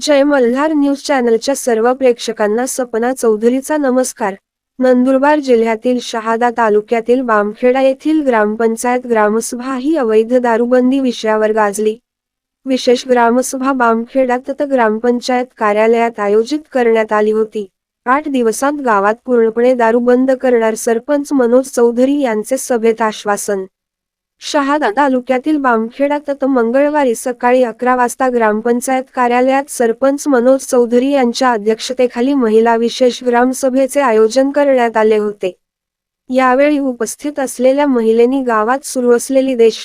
जय Malhar news चॅनलच्या सर्व प्रेक्षकांना सपना चौधरीचा नमस्कार. नंदुरबार जिल्ह्यातील शहादा तालुक्यातील बामखेडा येथील ग्रामपंचायत ग्रामसभा ही अवैध दारूबंदी विषयावर गाजली. विशेष ग्रामसभा बामखेडा तथा ग्रामपंचायत कार्यालयात आयोजित करण्यात आली होती. आठ दिवसांत गावात पूर्णपणे दारू बंद करणार सरपंच मनोज चौधरी यांचे सभेत आश्वासन शहादा तालुक्यातील बामखेडा मंगळवारी सकाळी अकरा वाजता ग्रामपंचायत कार्यालयात सरपंच मनोज चौधरी यांच्या अध्यक्षतेखाली महिला विशेष ग्रामसभेचे आयोजन करण्यात आले होते. यावेळी उपस्थित असलेल्या महिलेनी गावात सुरू असलेली देश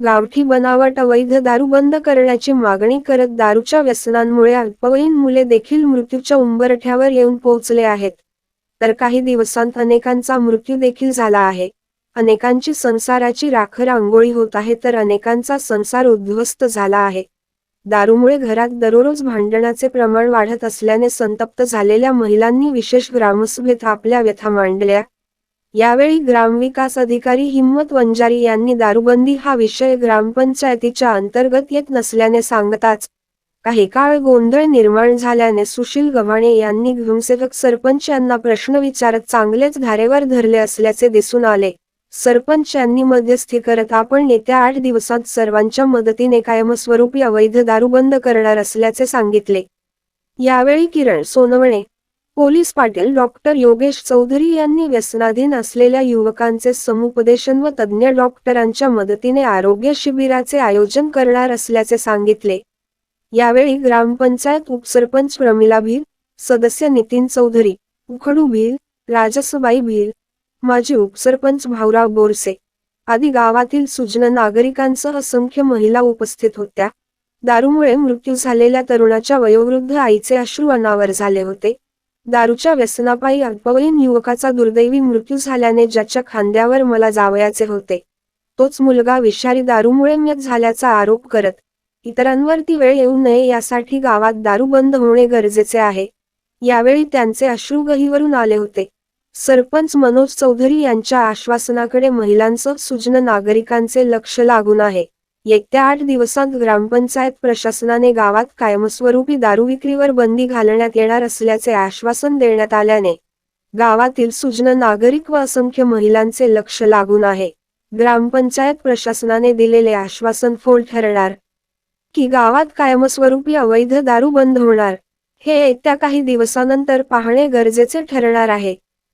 गावठी बनावट अवैध दारू बंद करण्याची मागणी करत दारूच्या व्यसनांमुळे अल्पवयीन मुले देखील मृत्यूच्या उंबरठ्यावर येऊन पोहोचले आहेत. तर काही दिवसांत अनेकांचा मृत्यू देखील झाला आहे. अनेकांची संसाराची राखर आंघोळी होत आहे तर अनेकांचा संसार उद्ध्वस्त झाला आहे. दारूमुळे घरात दररोज भांडणाचे प्रमाण वाढत असल्याने संतप्त झालेल्या महिलांनी विशेष ग्रामसभेत आपल्या व्यथा मांडल्या. यावेळी ग्रामविकास अधिकारी हिम्मत वंजारी यांनी दारूबंदी हा विषय ग्रामपंचायतीच्या अंतर्गत येत नसल्याने सांगताच काही काळ गोंधळ निर्माण झाल्याने सुशील गव्हाणे यांनी ग्रामसेवक सरपंच यांना प्रश्न विचारत चांगलेच धारेवर धरले असल्याचे दिसून आले. सरपंचांनी मध्यस्थी करत आपण येत्या आठ दिवसात सर्वांच्या मदतीने कायमस्वरूपी अवैध दारू बंद करणार असल्याचे सांगितले. यावेळी किरण सोनवणे पोलीस पाटील डॉक्टर योगेश चौधरी यांनी व्यसनाधीन असलेल्या युवकांचे समुपदेशन व तज्ज्ञ डॉक्टरांच्या मदतीने आरोग्य शिबिराचे आयोजन करणार असल्याचे सांगितले. यावेळी ग्रामपंचायत उपसरपंच प्रमिला भील सदस्य नितीन चौधरी उखडू भील राजसबाई भील माजी उपसरपंच भाऊराव बोरसे आदी गावातील सुजन नागरिकांसह असंख्य महिला उपस्थित होत्या. दारूमुळे मृत्यू झालेल्या तरुणाच्या वयोवृद्ध आईचे अश्रू अनावर झाले होते. दारूच्या व्यसनापायी अल्पवयीन युवकाचा दुर्दैवी मृत्यू झाल्याने ज्याच्या खांद्यावर मला जावयाचे होते. तोच मुलगा विषारी दारूमुळे मत झाल्याचा आरोप करत इतरांवरती वेळ येऊ नये यासाठी गावात दारू बंद होणे गरजेचे आहे. यावेळी त्यांचे अश्रू गहीवरून आले होते. सरपंच मनोज चौधरी यांच्या आश्वासनाकडे महिलांचं सुजन नागरिकांचे लक्ष लागून आहे. येत्या आठ दिवसांत ग्रामपंचायत प्रशासनाने गावात कायमस्वरूपी दारू विक्रीवर बंदी घालण्यात येणार असल्याचे आश्वासन देण्यात आल्याने गावातील सुजन नागरिक व असंख्य महिलांचे लक्ष लागून आहे. ग्रामपंचायत प्रशासनाने दिलेले आश्वासन फोल ठरणार की गावात कायमस्वरूपी अवैध दारू बंद होणार हे येत्या काही दिवसानंतर पाहणे गरजेचे ठरणार आहे.